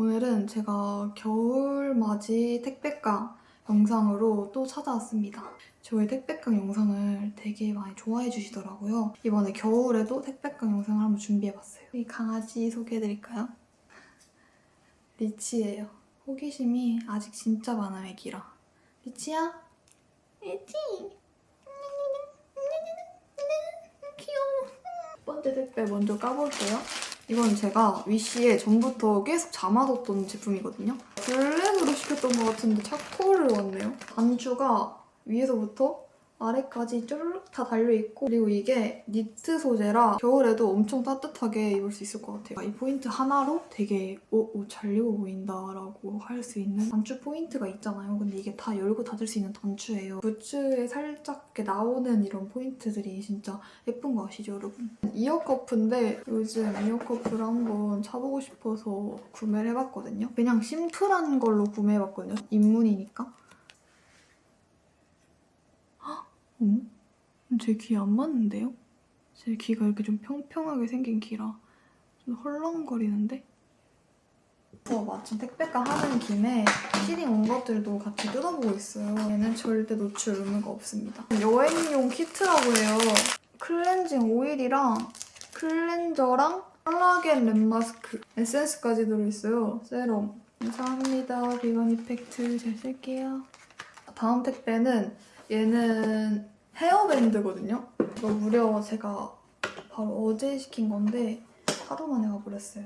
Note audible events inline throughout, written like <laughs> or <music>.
오늘은 제가 겨울맞이 택배가 영상으로 또 찾아왔습니다. 저의 택배깡 영상을 되게 많이 좋아해 주시더라고요. 이번에 겨울에도 택배깡 영상을 한번 준비해봤어요. 이 강아지 소개해드릴까요? 리치예요. 호기심이 아직 진짜 많아요, 애기라. 리치야? 리치! <laughs> 귀여워. 첫 번째 택배 먼저 까볼게요. 이건 제가 위시에 전부터 계속 담아뒀던 제품이거든요. 블랙으로 시켰던 것 같은데 차코를 왔네요. 단추가 위에서부터 아래까지 쫄룩 다 달려있고 그리고 이게 니트 소재라 겨울에도 엄청 따뜻하게 입을 수 있을 것 같아요. 이 포인트 하나로 되게 오, 오, 잘 입어 보인다라고 할 수 있는 단추 포인트가 있잖아요. 근데 이게 다 열고 닫을 수 있는 단추예요. 부츠에 살짝 이렇게 나오는 이런 포인트들이 진짜 예쁜 거 아시죠, 여러분? 이어커프인데 요즘 이어커프를 한번 차보고 싶어서 구매를 해봤거든요. 그냥 심플한 걸로 구매해봤거든요. 입문이니까. 음? 제 귀에 안 맞는데요? 제 귀가 이렇게 좀 평평하게 생긴 귀라 좀 헐렁거리는데? 저 마침 택배가 하는 김에 키링 온 것들도 같이 뜯어보고 있어요. 얘는 절대 노출 의무가 없습니다. 여행용 키트라고 해요. 클렌징 오일이랑 클렌저랑 콜라겐 랩 마스크, 에센스까지 들어있어요. 세럼. 감사합니다. 비건 이펙트 잘 쓸게요. 다음 택배는 얘는 헤어밴드거든요. 이거 무려 제가 바로 어제 시킨 건데 하루 만에 가버렸어요.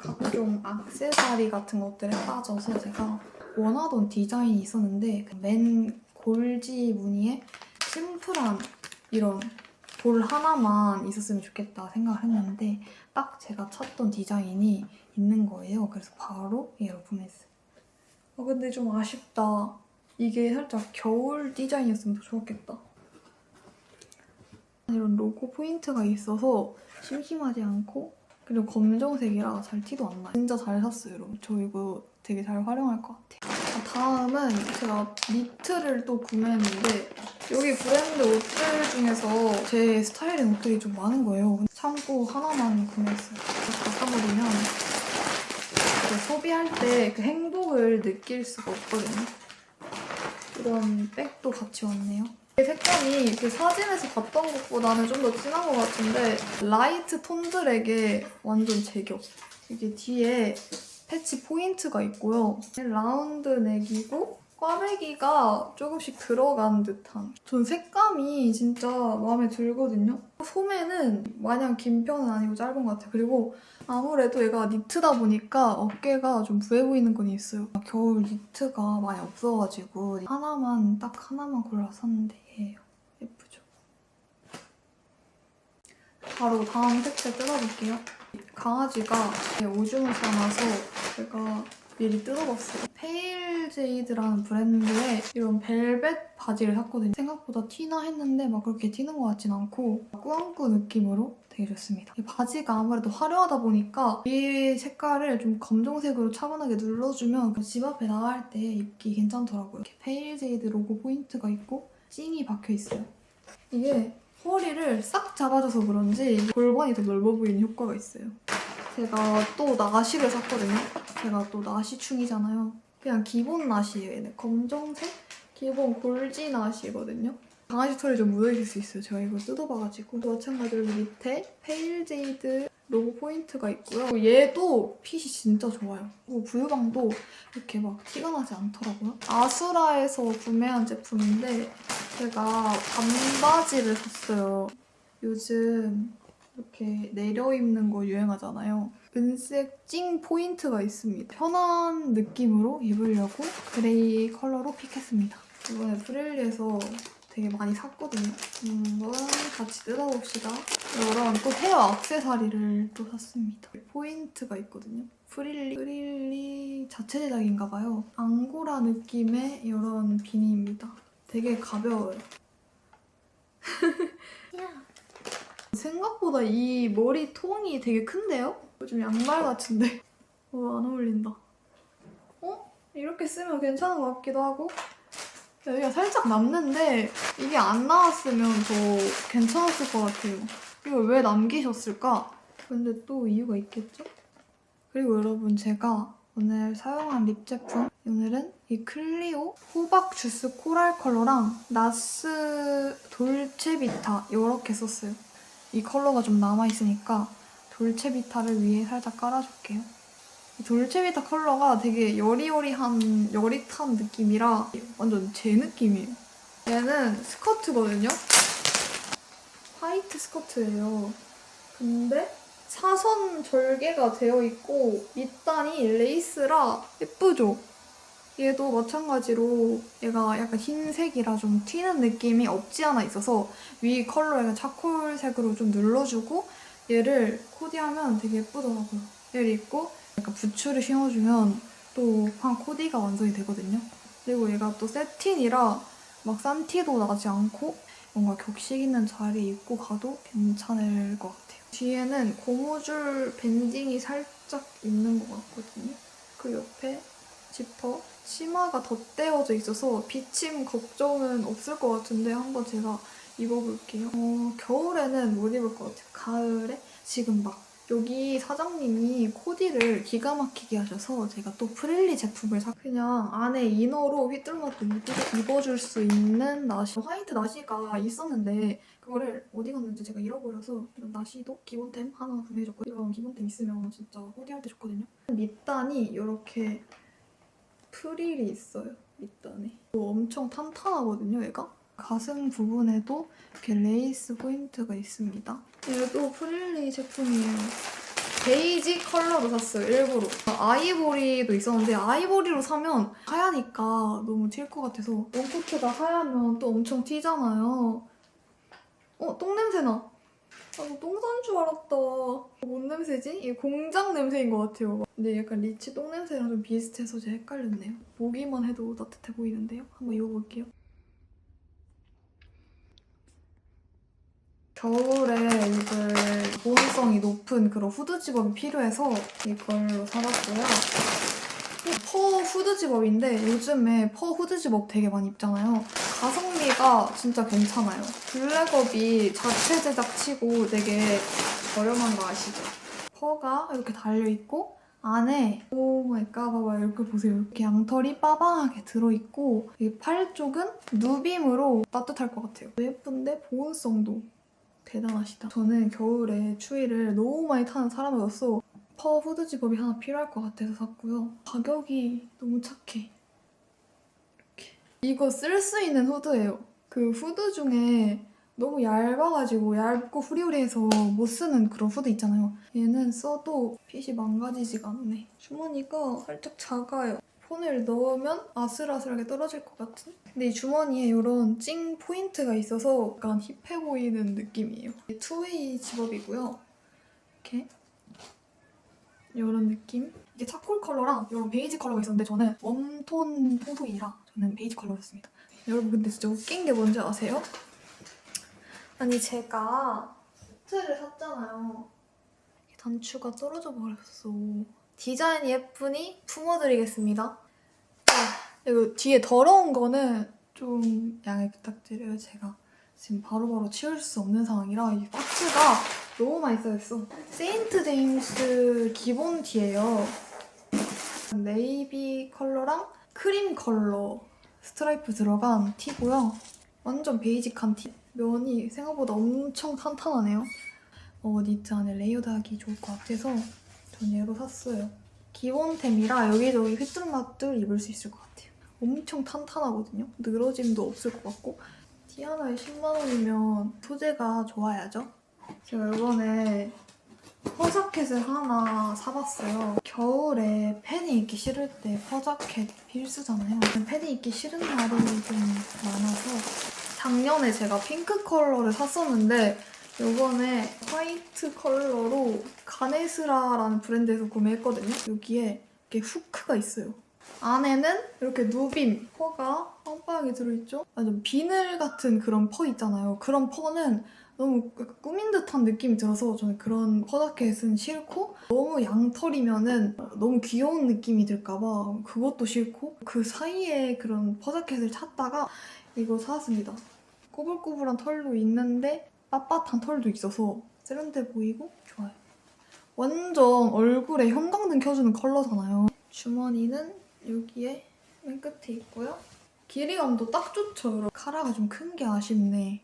각종 악세사리 같은 것들에 빠져서 제가 원하던 디자인이 있었는데 그맨 골지 무늬에 심플한 이런 볼 하나만 있었으면 좋겠다 생각을 했는데 딱 제가 찾던 디자인이 있는 거예요. 그래서 바로 얘로 구매했어요. 아 근데 좀 아쉽다. 이게 살짝 겨울 디자인이었으면 더 좋았겠다. 이런 로고 포인트가 있어서 심심하지 않고 그리고 검정색이라 잘 티도 안 나요. 진짜 잘 샀어요, 여러분. 저 이거 되게 잘 활용할 것 같아요. 아, 다음은 제가 니트를 또 구매했는데 여기 브랜드 옷들 중에서 제 스타일의 옷들이 좀 많은 거예요. 참고 하나만 구매했어요. 그 소비할 때 그 행복을 느낄 수가 없거든요. 이런 백도 같이 왔네요. 이 색감이 그 사진에서 봤던 것보다는 좀 더 진한 것 같은데 라이트 톤들에게 완전 제격. 이게 뒤에 패치 포인트가 있고요. 라운드 넥이고 꽈배기가 조금씩 들어간 듯한. 전 색감이 진짜 마음에 들거든요. 소매는 마냥 긴 편은 아니고 짧은 것 같아요. 그리고 아무래도 얘가 니트다 보니까 어깨가 좀 부해 보이는 건 있어요. 겨울 니트가 많이 없어가지고 하나만 딱 하나만 골라 샀는데 얘예요. 예쁘죠? 바로 다음 택배 뜯어볼게요. 강아지가 오줌을 싸놔서 제가 미리 뜯어봤어요. 페일제이드라는 브랜드의 이런 벨벳 바지를 샀거든요. 생각보다 티나 했는데 막 그렇게 튀는 것 같진 않고 꾸안꾸 느낌으로 되게 좋습니다. 이 바지가 아무래도 화려하다 보니까 이 색깔을 좀 검정색으로 차분하게 눌러주면 집 앞에 나갈 때 입기 괜찮더라고요. 이렇게 페일제이드 로고 포인트가 있고 찡이 박혀 있어요. 이게 허리를 싹 잡아줘서 그런지 골반이 더 넓어 보이는 효과가 있어요. 제가 또 나시를 샀거든요. 제가 또 나시충이잖아요. 그냥 기본 나시예요. 얘는 검정색 기본 골지 나시거든요. 강아지 털이 좀 묻어있을 수 있어요. 제가 이걸 뜯어봐가지고 마찬가지로 밑에 페일 제이드 로고 포인트가 있고요. 얘도 핏이 진짜 좋아요. 부유방도 이렇게 막 티가 나지 않더라고요. 아수라에서 구매한 제품인데 제가 반바지를 샀어요. 요즘 이렇게 내려 입는 거 유행하잖아요. 은색 찡 포인트가 있습니다. 편한 느낌으로 입으려고 그레이 컬러로 픽했습니다. 이번에 프릴리에서 되게 많이 샀거든요. 한번 같이 뜯어봅시다. 이런 또 헤어 액세서리를 또 샀습니다. 포인트가 있거든요. 프릴리, 프릴리 자체 제작인가 봐요. 앙고라 느낌의 이런 비니입니다. 되게 가벼워요. <laughs> 생각보다 이 머리 통이 되게 큰데요? 좀 양말 같은데? <laughs> 어, 안 어울린다. 어? 이렇게 쓰면 괜찮은 것 같기도 하고 여기가 살짝 남는데 이게 안 나왔으면 더 괜찮았을 것 같아요. 이걸 왜 남기셨을까? 근데 또 이유가 있겠죠? 그리고 여러분 제가 오늘 사용한 립 제품 오늘은 이 클리오 호박 주스 코랄 컬러랑 나스 돌체비타 이렇게 썼어요. 이 컬러가 좀 남아있으니까 돌체비타를 위에 살짝 깔아줄게요. 이 돌체비타 컬러가 되게 여리여리한 여릿한 느낌이라 완전 제 느낌이에요. 얘는 스커트거든요. 화이트 스커트예요. 근데 사선 절개가 되어 있고 밑단이 레이스라 예쁘죠? 얘도 마찬가지로 얘가 약간 흰색이라 좀 튀는 느낌이 없지 않아 있어서 위 컬러 약간 차콜색으로 좀 눌러주고 얘를 코디하면 되게 예쁘더라고요. 얘를 입고 약간 부츠를 신어주면 또 한 코디가 완성이 되거든요. 그리고 얘가 또 세틴이라 막 산티도 나지 않고 뭔가 격식 있는 자리에 입고 가도 괜찮을 것 같아요. 뒤에는 고무줄 밴딩이 살짝 있는 것 같거든요. 그 옆에 지퍼 치마가 덧대어져 있어서 비침 걱정은 없을 것 같은데 한번 제가 입어볼게요. 어, 겨울에는 못 입을 것 같아요. 가을에 지금 막 여기 사장님이 코디를 기가 막히게 하셔서 제가 또 프릴리 제품을 사 그냥 안에 이너로 입- 입어줄 수 있는 나시 화이트 나시가 있었는데 그거를 어디 갔는지 제가 잃어버려서 이런 나시도 기본템 하나 구매해줬고 이런 기본템 있으면 진짜 코디할 때 좋거든요. 밑단이 이렇게 프릴이 있어요. 밑단에. 또 엄청 탄탄하거든요, 얘가. 가슴 부분에도 이렇게 레이스 포인트가 있습니다. 얘도 프릴리 제품이에요. 베이지 컬러로 샀어요, 일부러. 아이보리도 있었는데 아이보리로 사면 하얘니까 너무 튈 것 같아서 원코트가 하얗면 또 엄청 튀잖아요. 어, 똥냄새 나. 나도 똥산 줄 알았다. 뭔 냄새지? 이게 공장 냄새인 것 같아요. 근데 약간 리치 똥 냄새랑 좀 비슷해서 제가 헷갈렸네요. 보기만 해도 따뜻해 보이는데요. 한번 입어볼게요. 겨울에 입을 보온성이 높은 그런 후드 집업이 필요해서 이걸로 사봤고요. 퍼 후드 집업인데 요즘에 퍼 후드 집업 되게 많이 입잖아요. 가성비가 진짜 괜찮아요. 블랙업이 자체 제작치고 되게 저렴한 거 아시죠? 퍼가 이렇게 달려있고 안에 오 마이 갓 봐봐요 이렇게 보세요 이렇게 양털이 빠방하게 들어있고 이팔 쪽은 누빔으로 따뜻할 것 같아요 예쁜데 보온성도 대단하시다 저는 겨울에 추위를 너무 많이 타는 사람이었어 퍼 후드 집업이 하나 필요할 것 같아서 샀고요 가격이 너무 착해 이렇게 이거 쓸 수 있는 후드예요 그 후드 중에 너무 얇아가지고 얇고 후리후리해서 못 쓰는 그런 후드 있잖아요. 얘는 써도 핏이 망가지지가 않네. 주머니가 살짝 작아요. 폰을 넣으면 아슬아슬하게 떨어질 것 같은? 근데 이 주머니에 이런 찡 포인트가 있어서 약간 힙해 보이는 느낌이에요. 투웨이 집업이고요. 이렇게 이런 느낌? 이게 차콜 컬러랑 이런 베이지 컬러가 있었는데 저는 웜톤 통통이라 저는 베이지 컬러였습니다. 여러분 근데 진짜 웃긴 게 뭔지 아세요? 아니 제가 코트를 샀잖아요. 단추가 떨어져 버렸어. 디자인이 예쁘니 품어드리겠습니다. 아, 이거 뒤에 더러운 거는 좀 양해 부탁드려요. 제가 지금 바로바로 치울 수 없는 상황이라 이 박스가 너무 쌓였어. 세인트 제임스 기본 티예요. 네이비 컬러랑 크림 컬러 스트라이프 들어간 티고요. 완전 베이직한 티. 면이 생각보다 엄청 탄탄하네요. 어, 니트 안에 레이어드하기 좋을 것 같아서 전 얘로 샀어요. 기본템이라 여기저기 휘뚤마뚤 입을 수 있을 것 같아요. 엄청 탄탄하거든요. 늘어짐도 없을 것 같고 티 하나에 10만 원이면 소재가 좋아야죠. 제가 이번에 퍼자켓을 하나 사봤어요. 겨울에 팬이 입기 싫을 때 퍼자켓 필수잖아요. 팬이 입기 싫은 날이 좀 많아서 작년에 제가 핑크 컬러를 샀었는데 이번에 화이트 컬러로 가네스라라는 브랜드에서 구매했거든요. 여기에 이렇게 후크가 있어요. 안에는 이렇게 누빔 퍼가 빵빵하게 들어있죠? 완전 비늘 같은 그런 퍼 있잖아요. 그런 퍼는 너무 꾸민 듯한 느낌이 들어서 저는 그런 퍼자켓은 싫고 너무 양털이면은 너무 귀여운 느낌이 들까봐 그것도 싫고 그 사이에 그런 퍼자켓을 찾다가 이거 사왔습니다. 꼬불꼬불한 털도 있는데 빳빳한 털도 있어서 세련돼 보이고 좋아요. 완전 얼굴에 형광등 켜주는 컬러잖아요. 주머니는 여기에 맨 끝에 있고요. 길이감도 딱 좋죠. 여러분. 카라가 좀 큰 게 아쉽네.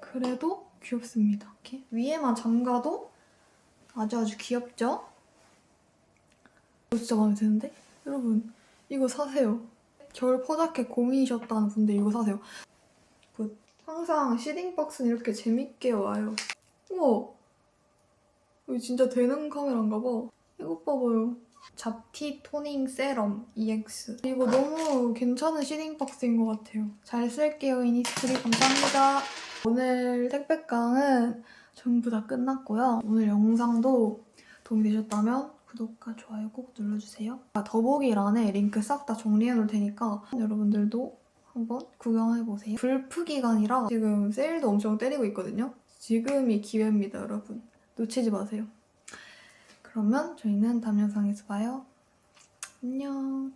그래도 귀엽습니다. 이렇게 위에만 잠가도 아주 아주 귀엽죠? 이거 진짜 마음에 드는데? 여러분 이거 사세요. 겨울 포자켓 고민이셨다는 분들 이거 사세요. 굿. 항상 시딩박스는 이렇게 재밌게 와요. 우와! 이거 진짜 되는 카메라인가 봐. 이것 봐봐요. 잡티 토닝 세럼 EX. 이거 너무 괜찮은 시딩박스인 것 같아요. 잘 쓸게요, 이니스프리. 감사합니다. 오늘 택배깡은 전부 다 끝났고요. 오늘 영상도 도움이 되셨다면 구독과 좋아요 꼭 눌러주세요. 아, 더보기란에 링크 싹 다 정리해 놓을 테니까 여러분들도 한번 구경해보세요. 불프 기간이라 지금 세일도 엄청 때리고 있거든요. 지금이 기회입니다, 여러분. 놓치지 마세요. 그러면 저희는 다음 영상에서 봐요. 안녕.